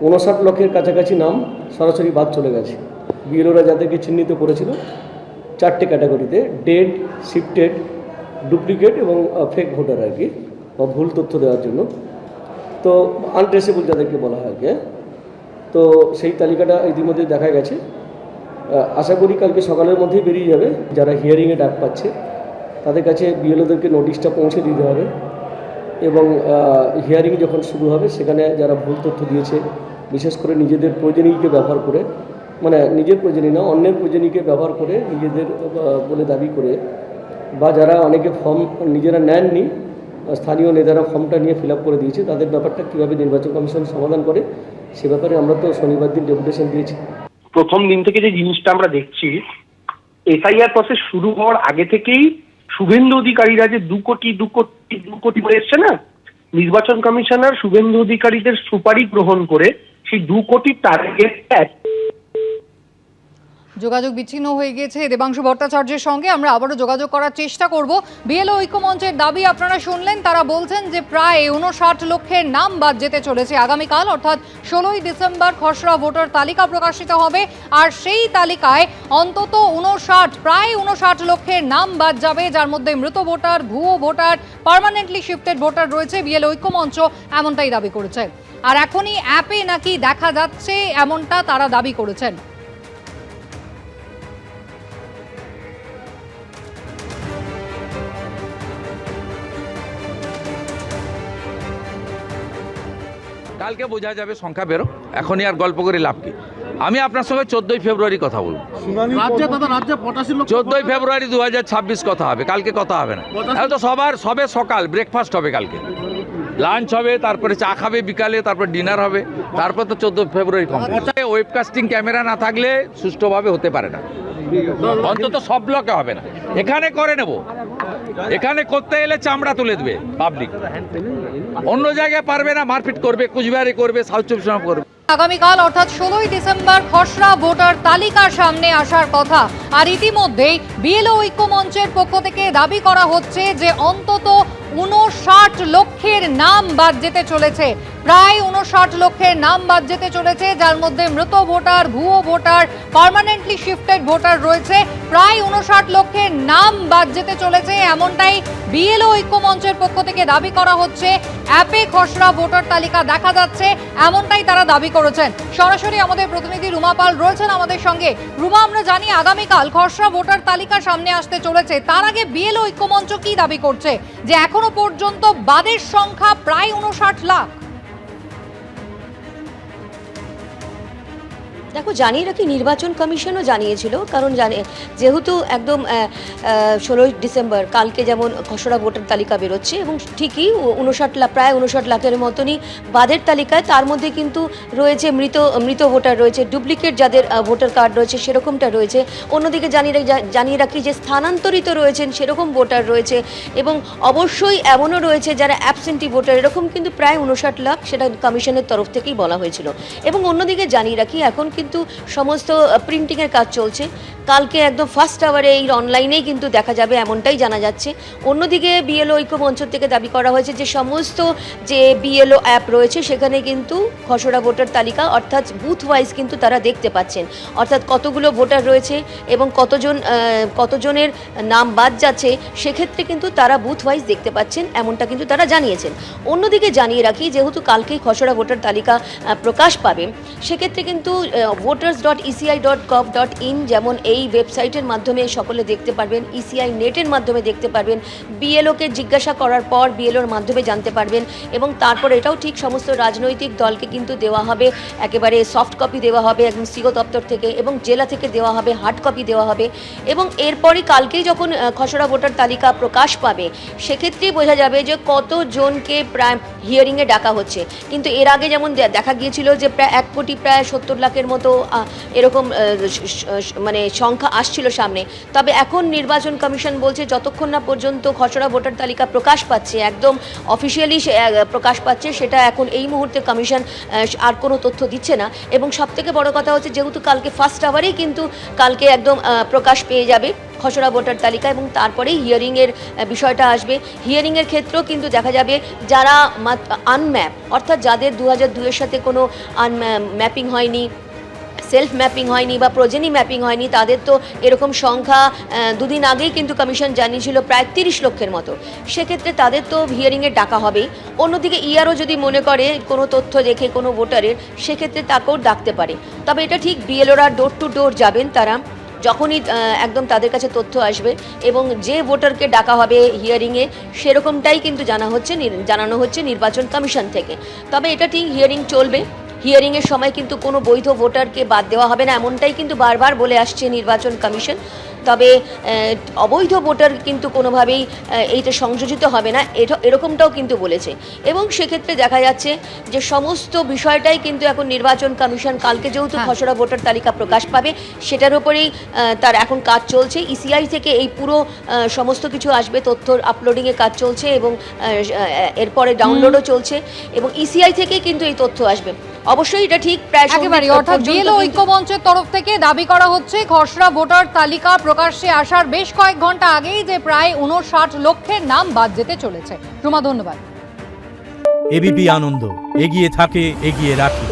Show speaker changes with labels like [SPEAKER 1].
[SPEAKER 1] উনষাট লক্ষের কাছাকাছি নাম সরাসরি বাদ চলে গেছে। বিএলওরা যাদেরকে চিহ্নিত করেছিল, চারটে ক্যাটাগরিতে, ডেড, শিফটেড, ডুপ্লিকেট এবং ফেক ভোটার আর কি, বা ভুল তথ্য দেওয়ার জন্য। তো আনট্রেসেবল যাদেরকে বলা হয় আর হ্যাঁ? তো সেই তালিকাটা ইতিমধ্যে দেখা গেছে। আশা করি কালকে সকালের মধ্যেই বেরিয়ে যাবে। যারা হিয়ারিংয়ে ডাক পাচ্ছে, তাদের কাছে বিএলওদেরকে নোটিশটা পৌঁছে দিতে হবে। এবং হিয়ারিং যখন শুরু হবে, সেখানে যারা ভুল তথ্য দিয়েছে, বিশেষ করে নিজেদের প্রয়োজনীয়কে ব্যবহার করে মানে নিজের প্রয়োজনীয় না, অন্যের প্রয়োজনীয়কে ব্যবহার করে নিজেদের বলে দাবি করে, বা যারা অনেকে ফর্ম নিজেরা নেননি স্থানীয় নেতারা ফর্মটা নিয়ে ফিল করে দিয়েছে, তাদের ব্যাপারটা কীভাবে নির্বাচন কমিশন সমাধান করে, সে ব্যাপারে আমরা তো শনিবার দিন ডেপুটেশন দিয়েছি।
[SPEAKER 2] প্রথম দিন থেকে যে জিনিসটা আমরা দেখছি এসআইআর প্রসেস শুরু হওয়ার আগে থেকেই শুভেন্দু অধিকারীরা যে দু কোটি দু কোটি দু কোটি করে এসছে না? নির্বাচন কমিশনার শুভেন্দু অধিকারীদের সুপারি গ্রহণ করে সেই দু কোটি টার্গেট
[SPEAKER 3] যোগাযোগ বিচ্ছিন্ন হয়ে গিয়েছে দেবাংশু ভট্টাচার্যের সঙ্গে। আমরা আবারও যোগাযোগ করার চেষ্টা করব। বিএলও ঐক্যমঞ্চের দাবি আপনারা শুনলেন, তারা বলছেন যে প্রায় উনষাট লক্ষের নাম বাদ যেতে চলেছে আগামীকাল, অর্থাৎ ষোলোই ডিসেম্বর খসড়া ভোটার তালিকা প্রকাশিত হবে। আর সেই তালিকায় অন্তত উনষাট প্রায় উনষাট লক্ষের নাম বাদ যাবে, যার মধ্যে মৃত ভোটার, ভুয়ো ভোটার, পার্মানেন্টলি শিফটেড ভোটার রয়েছে বিএলও ঐক্যমঞ্চ, এমনটাই দাবি করেছে। আর এখনই অ্যাপে নাকি দেখা যাচ্ছে, এমনটা তারা দাবি করেছেন।
[SPEAKER 4] কালকে বোঝা যাবে সংখ্যা বেরো। এখনই আর গল্প করে লাভ কি? আমি আপনার সঙ্গে চোদ্দোই ফেব্রুয়ারি কথা বলব।
[SPEAKER 5] রাজ্যে দাদা রাজ্যে পঁচাশি লক্ষ
[SPEAKER 4] চোদ্দোই ফেব্রুয়ারি দু হাজার ছাব্বিশ কথা হবে কালকে কথা হবে না। এখন তো সবার সবে সকাল ব্রেকফাস্ট হবে কালকে। লাঞ্চ হবে তারপরে চা খাবে বিকালে তারপর ডিনার হবে তারপর তো চোদ্দ ফেব্রুয়ারি কম ওয়েবকাস্টিং ক্যামেরা না থাকলে সুষ্ঠুভাবে হতে পারে না। অন্তত সব ব্লকে হবে না। এখানে করে নেব। এখানে করতে এলে চামড়া তুলে দেবে পাবলিক অন্য জায়গায় পারবে না, মারপিট করবে, কুচবিহারে করবে, সাউথ চব্বিশ করবে।
[SPEAKER 3] আগামীকাল, অর্থাৎ ষোলোই ডিসেম্বর, খসড়া ভোটার তালিকার সামনে আসার কথা। আর ইতিমধ্যেই বিএলও ঐক্য মঞ্চের পক্ষ থেকে দাবি করা হচ্ছে যে অন্তত উনষাট লক্ষের নাম বাদ যেতে চলেছে। প্রায় উনষাট লক্ষের নাম বাদ যেতে চলেছে, যার মধ্যে মৃত ভোটার, ভুয়ো ভোটার পার্মানেন্টলি শিফটেড ভোটার রয়েছে। প্রায় উনষাট লক্ষের নাম বাদ যেতে চলেছে, এমনটাই বিএলও ঐক্যমঞ্চের পক্ষ থেকে দাবি করা হচ্ছে। অ্যাপে খসড়া ভোটার তালিকা দেখা যাচ্ছে, এমনটাই তারা দাবি করেছেন। সরাসরি আমাদের প্রতিনিধি রুমা পাল রয়েছেন আমাদের সঙ্গে। রুমা, আমরা জানি আগামীকাল খসড়া ভোটার তালিকা সামনে আসতে চলেছে, তার আগে বিএলও ঐক্যমঞ্চ কি দাবি করছে? যে এখনও পর্যন্ত বাদের সংখ্যা প্রায় উনষাট লাখ।
[SPEAKER 6] দেখো জানিয়ে রাখি নির্বাচন কমিশনও জানিয়েছিল, কারণ জানে, যেহেতু একদম ষোলোই ডিসেম্বর, কালকে যেমন খসড়া ভোটার তালিকা বেরোচ্ছে এবং ঠিকই উনষাট লাখ প্রায় উনষাট লাখের মতনই বাদের তালিকায়, তার মধ্যে কিন্তু রয়েছে মৃত মৃত ভোটার রয়েছে, ডুপ্লিকেট যাদের ভোটার কার্ড রয়েছে সেরকমটা রয়েছে। অন্যদিকে জানিয়ে জানিয়ে রাখি যে স্থানান্তরিত রয়েছেন সেরকম ভোটার রয়েছে এবং অবশ্যই এমনও রয়েছে যারা অ্যাবসেন্টি ভোটার, এরকম কিন্তু প্রায় উনষাট লাখ সেটা কমিশনের তরফ থেকেই বলা হয়েছিল। এবং অন্যদিকে জানিয়ে রাখি, এখন কিন্তু সমস্ত প্রিন্টিংয়ের কাজ চলছে। কালকে একদম ফার্স্ট আওয়ারে এই অনলাইনেই কিন্তু দেখা যাবে, এমনটাই জানা যাচ্ছে। অন্যদিকে বিএলও ঐক্য মঞ্চ থেকে দাবি করা হয়েছে যে সমস্ত যে বিএলও অ্যাপ রয়েছে, সেখানে কিন্তু খসড়া ভোটার তালিকা, অর্থাৎ বুথ ওয়াইজ কিন্তু তারা দেখতে পাচ্ছেন। অর্থাৎ কতগুলো ভোটার রয়েছে এবং কতজন কতজনের নাম বাদ যাচ্ছে, সেক্ষেত্রে কিন্তু তারা বুথ ওয়াইজ দেখতে পাচ্ছেন, এমনটা কিন্তু তারা জানিয়েছেন। অন্যদিকে জানিয়ে রাখি, যেহেতু কালকেই খসড়া ভোটার তালিকা প্রকাশ পাবে, সেক্ষেত্রে কিন্তু voters dot ECI dot gov dot in যেমন এই ওয়েবসাইটের মাধ্যমে সকলে দেখতে পারবেন ইসিআই নেটের মাধ্যমে দেখতে পারবেন বিএলওকে জিজ্ঞাসা করার পর বিএলওর মাধ্যমে জানতে পারবেন এবং তারপর এটাও ঠিক সমস্ত রাজনৈতিক দলকে কিন্তু দেওয়া হবে, একেবারে সফট কপি দেওয়া হবে একদম সিও দপ্তর থেকে এবং জেলা থেকে দেওয়া হবে হার্ড কপি দেওয়া হবে এবং এরপরই কালকেই যখন খসড়া ভোটার তালিকা প্রকাশ পাবে, সেক্ষেত্রেই বোঝা যাবে যে কতজনকে প্রায় হিয়ারিংয়ে ডাকা হচ্ছে। কিন্তু এর আগে যেমন দেখা গিয়েছিল যে প্রায় এক কোটি, প্রায় সত্তর লাখের মতো এরকম মানে সংখ্যা আসছিল সামনে। তবে এখন নির্বাচন কমিশন বলছে যতক্ষণ না পর্যন্ত খসড়া ভোটার তালিকা প্রকাশ পাচ্ছে, একদম অফিসিয়ালি প্রকাশ পাচ্ছে, সেটা এখন এই মুহূর্তে কমিশন আর কোনো তথ্য দিচ্ছে না। এবং সব থেকে বড় কথা হচ্ছে, যেহেতু কালকে ফার্স্ট আওয়ারেই কিন্তু কালকে একদম প্রকাশ পেয়ে যাবে। খসড়া ভোটার তালিকা এবং তারপরেই হিয়ারিংয়ের বিষয়টা আসবে। হিয়ারিংয়ের ক্ষেত্রেও কিন্তু দেখা যাবে যারা আনম্যাপ অর্থাৎ যাদের দু হাজার দুয়ের সাথে কোনো ম্যাপিং হয়নি সেলফ ম্যাপিং হয়নি বা প্রজেনি ম্যাপিং হয়নি, তাদের তো এরকম সংখ্যা দুদিন আগেই কিন্তু কমিশন জানিয়েছিল প্রায় তিরিশ লক্ষের মতো। সেক্ষেত্রে তাদের তো হিয়ারিংয়ে ডাকা হবেই। অন্যদিকে ইয়ারও যদি মনে করে কোনো তথ্য দেখে কোনো ভোটারের, সেক্ষেত্রে তাকেও ডাকতে পারে। তবে এটা ঠিক বিএলওরা ডোর টু ডোর যাবেন তারা। যখনই একদম তাদের কাছে তথ্য আসবে এবং যে ভোটারকে ডাকা হবে হিয়ারিংয়ে সেরকমটাই কিন্তু জানা হচ্ছে জানানো হচ্ছে নির্বাচন কমিশন থেকে। তবে এটা ঠিক হিয়ারিং চলবে। হিয়ারিংয়ের সময় কিন্তু কোনো বৈধ ভোটারকে বাদ দেওয়া হবে না, এমনটাই কিন্তু বারবার বলে আসছে নির্বাচন কমিশন। তবে অবৈধ ভোটার কিন্তু কোনোভাবেই এইটা সংযোজিত হবে না। এরকমটাও কিন্তু বলেছে। এবং সেক্ষেত্রে দেখা যাচ্ছে যে সমস্ত বিষয়টাই কিন্তু এখন নির্বাচন কমিশন কালকে যেহেতু
[SPEAKER 3] হ্যাঁ।
[SPEAKER 6] খসড়া ভোটার তালিকা প্রকাশ পাবে সেটার উপরেই তার এখন কাজ চলছে। ইসিআই থেকে এই পুরো সমস্ত কিছু আসবে তথ্য আপলোডিংয়ের কাজ চলছে এবং এরপরে ডাউনলোডও চলছে এবং ইসিআই থেকেই কিন্তু এই তথ্য আসবে। অবশ্যই এটা ঠিক প্রায়
[SPEAKER 3] একেবারে অর্থাৎ বিএলও ঐক্যমঞ্চের তরফ থেকে দাবি করা হচ্ছে খসড়া ভোটার তালিকা প্রকাশ্যে আসার বেশ কয়েক ঘণ্টা আগেই যে প্রায় উনষাট লক্ষের নাম বাদ যেতে চলেছে। রুমা, ধন্যবাদ।
[SPEAKER 7] এবিপি আনন্দ, এগিয়ে থাকে, এগিয়ে রাখে।